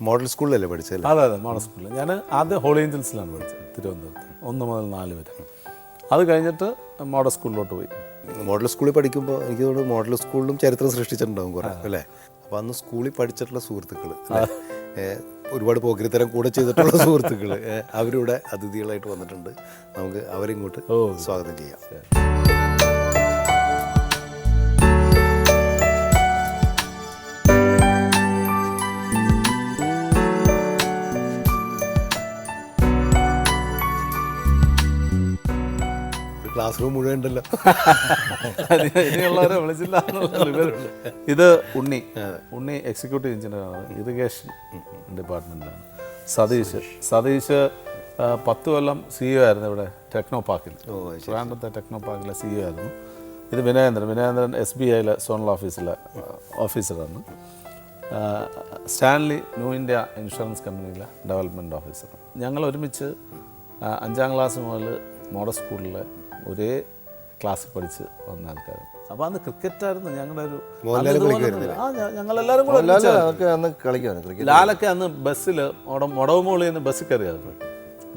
Model സ്കൂളിലല്ലേ പഠിച്ചത് അതെ അതെ മോഡൽ സ്കൂളിൽ ഞാൻ ആദ്യം ഹോളി ഏഞ്ചൽസിലാണ് പഠിച്ചത് തിരുവനന്തപുരത്ത്. ഒന്ന് മുതൽ നാല് വരെ. അത് കഴിഞ്ഞിട്ട് മോഡൽ സ്കൂളിലോട്ട് പോയി. മോഡൽ സ്കൂളിൽ പഠിക്കുമ്പോൾ എനിക്ക് തോന്നുന്നു മോഡൽ സ്കൂളിലും ചരിത്രം സൃഷ്ടിച്ചിട്ടുണ്ടാവും കുറേ അല്ലേ? അപ്പോൾ അന്ന് സ്കൂളിൽ പഠിച്ചിട്ടുള്ള സുഹൃത്തുക്കൾ ഒരുപാട് പോക്കിരിത്തരം കൂടെ ചെയ്തിട്ടുള്ള സുഹൃത്തുക്കൾ അവരിവിടെ അതിഥികളായിട്ട് വന്നിട്ടുണ്ട്. നമുക്ക് അവരിങ്ങോട്ട് സ്വാഗതം ചെയ്യാം. ക്ലാസ് റൂം മുഴുവൻ ഉണ്ടല്ലോ ഇനിയുള്ളവരെ വിളിച്ചില്ല ഇത് ഉണ്ണി. ഉണ്ണി എക്സിക്യൂട്ടീവ് എഞ്ചിനീയറാണ് ഇറിഗേഷൻ ഡിപ്പാർട്ട്മെന്റിലാണ് സതീഷ് സതീഷ് പത്ത് കൊല്ലം സി ഒ ആയിരുന്നു ഇവിടെ ടെക്നോ പാർക്കിൽ ട്രാൻഡത്തെ ടെക്നോ പാർക്കിലെ സി ഒ ആയിരുന്നു. ഇത് വിനയേന്ദ്രൻ. വിനയേന്ദ്രൻ എസ് ബി ഐയിലെ സോണൽ ഓഫീസിലെ ഓഫീസറാണ് സ്റ്റാൻലി ന്യൂ ഇന്ത്യ ഇൻഷുറൻസ് കമ്പനിയിലെ ഡെവലപ്മെന്റ് ഓഫീസർ ഞങ്ങൾ ഒരുമിച്ച് അഞ്ചാം ക്ലാസ് മുതൽ മോഡൽ സ്കൂളിലെ ഒരേ ക്ലാസ് പഠിച്ച് വന്ന ആൾക്കാർ അപ്പോൾ അന്ന് ക്രിക്കറ്റായിരുന്നു ഞങ്ങളുടെ ഒരു? ആ ഞങ്ങളെല്ലാവരും കൂടെ ക്രിക്കറ്റ് ലാലൊക്കെ അന്ന് ബസ്സിൽ മുടവുമോളിൽ നിന്ന് ബസ്സിൽ കയറിയായിരുന്നു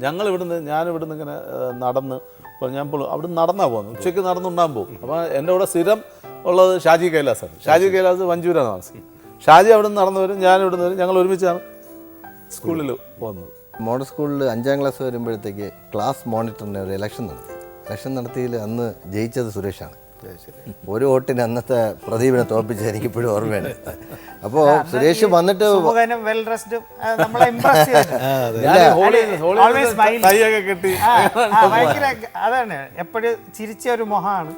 ഞങ്ങൾ ഇവിടുന്ന് ഞാൻ ഇവിടുന്ന് ഇങ്ങനെ നടന്ന് ഇപ്പോൾ ഞാൻ അവിടെ നടന്നാ പോകുന്നു ഉച്ചയ്ക്ക് നടന്നുണ്ടാൻ പോകും. അപ്പോൾ എന്റെ കൂടെ സ്ഥിരം ഉള്ളത് ഷാജി കൈലാസാണ്. ഷാജി കൈലാസ് വഞ്ചൂരാണ് താമസിക്കും ഷാജി അവിടെ നിന്ന് നടന്നു വരും ഞാൻ ഇവിടുന്ന് വരും. ഞങ്ങൾ ഒരുമിച്ചാണ് സ്കൂളിൽ പോകുന്നത്. മോഡൽ സ്കൂളിൽ അഞ്ചാം ക്ലാസ് വരുമ്പോഴത്തേക്ക് ക്ലാസ് മോണിറ്ററിന് ഒരു ഇലക്ഷൻ നടത്തി ഇലക്ഷൻ നടത്തിയതിൽ അന്ന് ജയിച്ചത് സുരേഷാണ്. ഒരു വോട്ടിന് അന്നത്തെ പ്രദീപിനെ തോൽപ്പിച്ച എനിക്ക് ഇപ്പോഴും ഓർമ്മയാണ്. അപ്പോ സുരേഷ് വന്നിട്ട് അതാണ്. എപ്പോഴും ചിരിച്ച ഒരു മുഖമാണ്.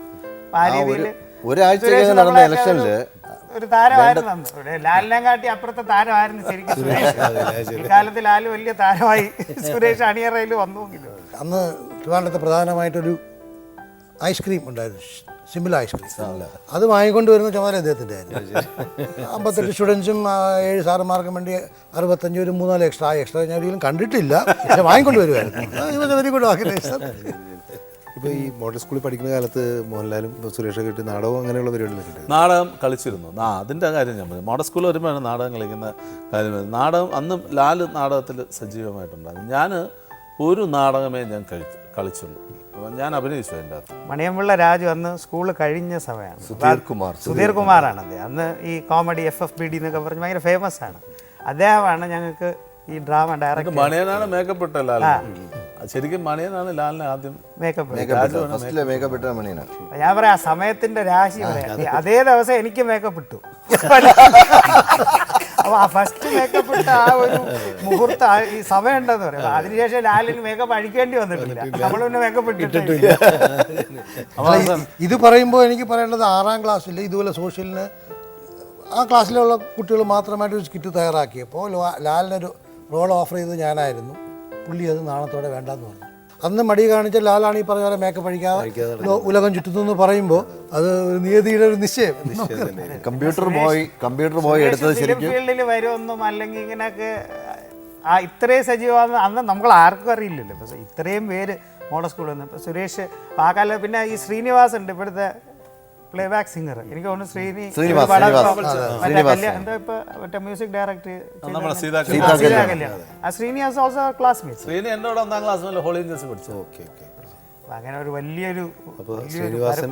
ഒരാഴ്ച നടന്ന ഇലക്ഷനിൽ ഇലക്ഷനിൽ ഒരു- താരമായിരുന്നു ലാലിനെ കാട്ടി അപ്പുറത്തെ താരമായിരുന്നു ശരിക്കും സുരേഷ്. ഇക്കാലത്ത് വലിയ താരമായി സുരേഷ് അണിയറയിൽ വന്നുവെങ്കിലും അന്ന് ട്രിവാൻഡ്രത്ത് പ്രധാനമായിട്ടൊരു ഐസ്ക്രീം ഉണ്ടായിരുന്നു. സിമ്പിൾ ഐസ്ക്രീം അത് വാങ്ങിക്കൊണ്ട് വരുന്ന ചുമതല അദ്ദേഹത്തിന്റെ ആയിരുന്നു. അമ്പത്തെട്ട് സ്റ്റുഡൻസും ഏഴ് സാറന്മാർക്കും വേണ്ടി അറുപത്തഞ്ച് ഒരു മൂന്നാൽ എക്സ്ട്രാ എക്സ്ട്രാ ഞാൻ ഒരിക്കലും കണ്ടിട്ടില്ല. പക്ഷെ വാങ്ങിക്കൊണ്ട് വരുമായിരുന്നു വെരി ഗുഡ് ഇപ്പോൾ ഈ മോഡൽ സ്കൂളിൽ പഠിക്കുന്ന കാലത്ത് മോഹൻലാലും സുരേഷൊക്കെ ഇട്ട് നാടകവും അങ്ങനെയുള്ള പരിപാടികളൊക്കെ നാടകം കളിച്ചിരുന്നു. ആ അതിന്റെ കാര്യം ഞാൻ പറഞ്ഞു. മോഡൽ സ്കൂളിൽ വരുമ്പോഴാണ് നാടകം കളിക്കുന്ന കാര്യം. നാടകം അന്നും ലാൽ നാടകത്തിൽ സജീവമായിട്ടുണ്ടായിരുന്നു. ഞാൻ ഒരു നാടകമേ ഞാൻ കഴിച്ചു കളിച്ചുള്ളൂ. അപ്പം ഞാൻ അഭിനയിച്ചു അതിന്റെ അകത്ത്. മണിയമ്പിള്ള രാജു അന്ന് സ്കൂൾ കഴിഞ്ഞ സമയമാണ്. സുധീർ കുമാർ സുധീർ കുമാറാണ് അദ്ദേഹം അന്ന് ഈ comedy F F B D എന്നൊക്കെ പറഞ്ഞ് ഭയങ്കര ഫേമസ് ആണ്. അദ്ദേഹമാണ് ഞങ്ങൾക്ക് ഈ ഡ്രാമ ഡയറക്ടർ മണിയനാണ് മേക്കപ്പ് ഇട്ട ശരിക്കും മണിയനാണ് ലാലിനെ ആദ്യം മേക്കപ്പ് മേക്കപ്പ് ഇട്ട മണിയനാണ്. ഞാൻ പറയാം ആ സമയത്തിന്റെ രാശി പറയാം. അതേ ദിവസം എനിക്ക് മേക്കപ്പ് ഇട്ടു ഫസ്റ്റ് മേക്കപ്പ് ഇട്ട ആ ഒരു മുഹൂർത്ത ഈ സമയം ഉണ്ടെന്ന് പറയാം. അതിനുശേഷം ലാലിന് മേക്കപ്പ് അഴിക്കേണ്ടി വന്നിട്ടില്ല. നമ്മൾ പിന്നെ മേക്കപ്പ് ഇട്ടിട്ടില്ല. ഇത് പറയുമ്പോൾ എനിക്ക് പറയേണ്ടത് ആറാം ക്ലാസ്സിൽ ഇതുപോലെ സോഷ്യലിന് ആ ക്ലാസ്സിലുള്ള കുട്ടികൾ മാത്രമായിട്ട് ഒരു സ്കിറ്റ് തയ്യാറാക്കിയപ്പോൾ ലാലിനൊരു റോൾ ഓഫർ ചെയ്തത് ഞാനായിരുന്നു. പുള്ളി അത് നാണത്തോടെ വേണ്ടെന്ന് പറഞ്ഞു. അന്ന് മടി കാണിച്ച ലാലാണ് ഈ പറഞ്ഞ പോലെ മേക്കപ്പ് അഴിക്കാതെ ഉലകം ചുറ്റുന്നു എന്ന് പറയുമ്പോൾ അത് ഒരു നിയതിയുടെ ഒരു നിശ്ചയം. കമ്പ്യൂട്ടർ ബോയ് കമ്പ്യൂട്ടർ ബോയ് എടുത്തത് ശരിക്കും ഫീൽഡിൽ വരുമെന്നും അല്ലെങ്കിൽ ഇങ്ങനെയൊക്കെ ആ ഇത്രയും സജീവമാണെന്ന് അന്ന് നമ്മൾ ആർക്കും അറിയില്ലല്ലോ. ഇത്രയും പേര് മോഡൽ സ്കൂളിൽ നിന്ന്. ഇപ്പോൾ സുരേഷ് ആ കാലം പിന്നെ ഈ ശ്രീനിവാസ് ഉണ്ട്. ഇവിടുത്തെ പ്ലേ ബാക്ക് സിംഗർ എനിക്ക് തോന്നുന്നു ശ്രീനി എന്താ ഇപ്പൊ മറ്റേ music director also classmate Sreeni ഒന്നാം ക്ലാസ് ഹോളി പഠിച്ചു. Okay okay. അങ്ങനെ ഒരു വലിയൊരു അപ്പോൾ ശ്രീനിവാസൻ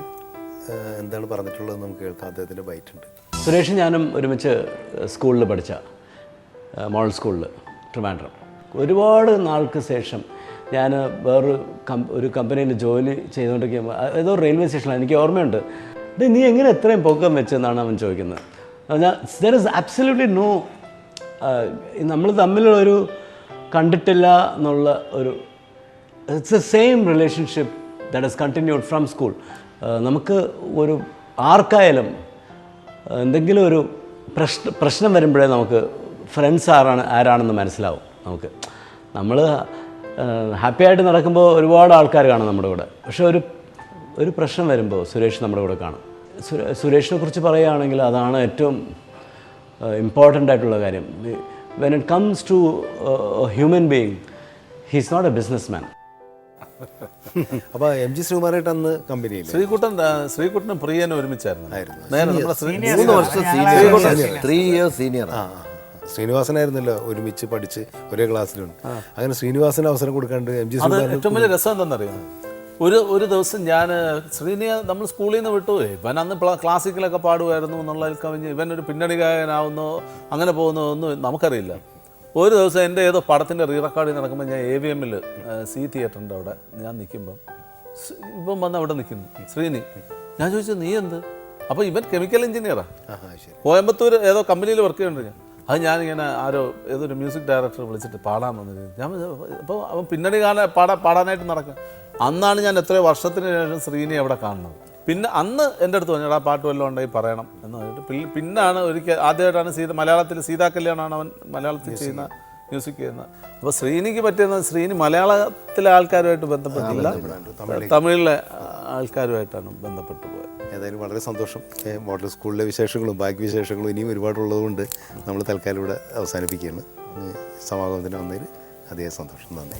ആ, എന്താണ് പറഞ്ഞിട്ടുള്ളത് നമുക്ക് കേൾക്കാം. അദ്ദേഹത്തിന്റെ ബൈറ്റ് ഉണ്ട്. സുരേഷ് ഞാനും ഒരുമിച്ച് സ്കൂളിൽ പഠിച്ച മോഡൽ സ്കൂളിൽ ട്രിവാൻഡ്രം. ഒരുപാട് നാൾക്ക് ശേഷം ഞാൻ വേറൊരു കം ഒരു കമ്പനിയിൽ ജോലി ചെയ്തുകൊണ്ടിരിക്കുമ്പോൾ ഏതോ റെയിൽവേ സ്റ്റേഷനിലാണ് എനിക്ക് ഓർമ്മയുണ്ട്. നീ എങ്ങനെ എത്രയും പൊക്കം വെച്ചെന്നാണ് അവൻ ചോദിക്കുന്നത്. ഞാൻ ദർ ഇസ് ആബ്സല്യൂട്ട്ലി നോ നമ്മൾ തമ്മിലുള്ളൊരു കണ്ടിട്ടില്ല എന്നുള്ള ഒരു it's a same relationship that is continued from school നമുക്ക് ഒരു ആർക്കായാലും എന്തെങ്കിലും ഒരു പ്രശ്ന പ്രശ്നം വരുമ്പോഴേ നമുക്ക് ഫ്രണ്ട്സ് ആരാണ് ആരാണെന്ന് മനസ്സിലാവും നമുക്ക്. നമ്മൾ ഹാപ്പി ആയിട്ട് നടക്കുമ്പോൾ ഒരുപാട് ആൾക്കാർ കാണും നമ്മുടെ കൂടെ. പക്ഷെ ഒരു ഒരു പ്രശ്നം വരുമ്പോൾ സുരേഷ് നമ്മുടെ കൂടെ കാണും. സുരേഷിനെ കുറിച്ച് പറയുകയാണെങ്കിൽ അതാണ് ഏറ്റവും ഇമ്പോർട്ടന്റ് ആയിട്ടുള്ള കാര്യം. When it comes to human being he's not a businessman അപ്പോൾ എം ജി ശ്രീകുമാറായിട്ട് അന്ന് കമ്പനിയിൽ ശ്രീകുട്ടൻ ശ്രീകുട്ടനും പ്രിയനും ഒരുമിച്ചായിരുന്നു. സീനിയർ ശ്രീനിവാസനായിരുന്നല്ലോ ഒരുമിച്ച് പഠിച്ച് ഒരേ ക്ലാസ്സിലുണ്ട് അങ്ങനെ ശ്രീനിവാസന് അവസരം കൊടുക്കാണ്ട് എം ജി അത് ഏറ്റവും വലിയ രസം എന്താണെന്നറിയാം? ഒരു ഒരു ദിവസം ഞാൻ ശ്രീനിയെ നമ്മൾ സ്കൂളിൽ നിന്ന് വിട്ടു ഇവൻ അന്ന് ക്ലാസിക്കലൊക്കെ പാടുമായിരുന്നു എന്നുള്ളതിൽ കവിഞ്ഞ് ഇവൻ ഒരു പിന്നണി ഗായകനാവുന്നോ അങ്ങനെ പോകുന്നോ ഒന്നും നമുക്കറിയില്ല. ഒരു ദിവസം എന്റെ ഏതോ പടത്തിന്റെ റീ റെക്കോർഡിങ് നടക്കുമ്പോൾ ഞാൻ എ വി എമ്മിൽ സി തിയേറ്ററിന്റെ അവിടെ ഞാൻ നിൽക്കുമ്പം ഇപ്പം വന്ന് അവിടെ നിൽക്കുന്നു. ശ്രീനി ഞാൻ ചോദിച്ചു നീ എന്ത്? അപ്പോൾ ഇവൻ കെമിക്കൽ എഞ്ചിനീയറാണ് കോയമ്പത്തൂർ ഏതോ കമ്പനിയിൽ വർക്ക് ചെയ്യുന്നുണ്ട് ഞാൻ. അത് ഞാനിങ്ങനെ ആരോ ഏതൊരു മ്യൂസിക് ഡയറക്ടർ വിളിച്ചിട്ട് പാടാൻ വന്നത് ഞാൻ അപ്പോൾ അവൻ പിന്നണി കാണാൻ പാടാ പാടാനായിട്ട് നടക്കുക അന്നാണ് ഞാൻ എത്ര വർഷത്തിന് ശേഷം ശ്രീനെ അവിടെ കാണുന്നത്. പിന്നെ അന്ന് എന്റെ അടുത്ത് പറഞ്ഞു ആ പാട്ട് വല്ലതും ഉണ്ടെങ്കിൽ പറയണം. എന്ന് പറഞ്ഞിട്ട് പിന്നെ പിന്നാണ് ഒരിക്കൽ ആദ്യമായിട്ടാണ് സീത മലയാളത്തിൽ സീതാ കല്യാണമാണ് അവൻ മലയാളത്തിൽ ചെയ്യുന്ന മ്യൂസിക് ചെയ്യുന്നത്. അപ്പോൾ ശ്രീനിക്ക് പറ്റിയെന്ന് ശ്രീനി മലയാളത്തിലെ ആൾക്കാരുമായിട്ട് ബന്ധപ്പെട്ടില്ല. തമിഴിലെ ആൾക്കാരുമായിട്ടാണ് ബന്ധപ്പെട്ടു പോയത്. ഏതായാലും വളരെ സന്തോഷം. മോഡൽ സ്കൂളിലെ വിശേഷങ്ങളും ബാക്കി വിശേഷങ്ങളും ഇനിയും ഒരുപാടുള്ളതുകൊണ്ട് നമ്മൾ തൽക്കാലം ഇവിടെ അവസാനിപ്പിക്കുകയാണ്. സമാഗമത്തിന് വന്നതിൽ അതേ സന്തോഷം. നന്ദി.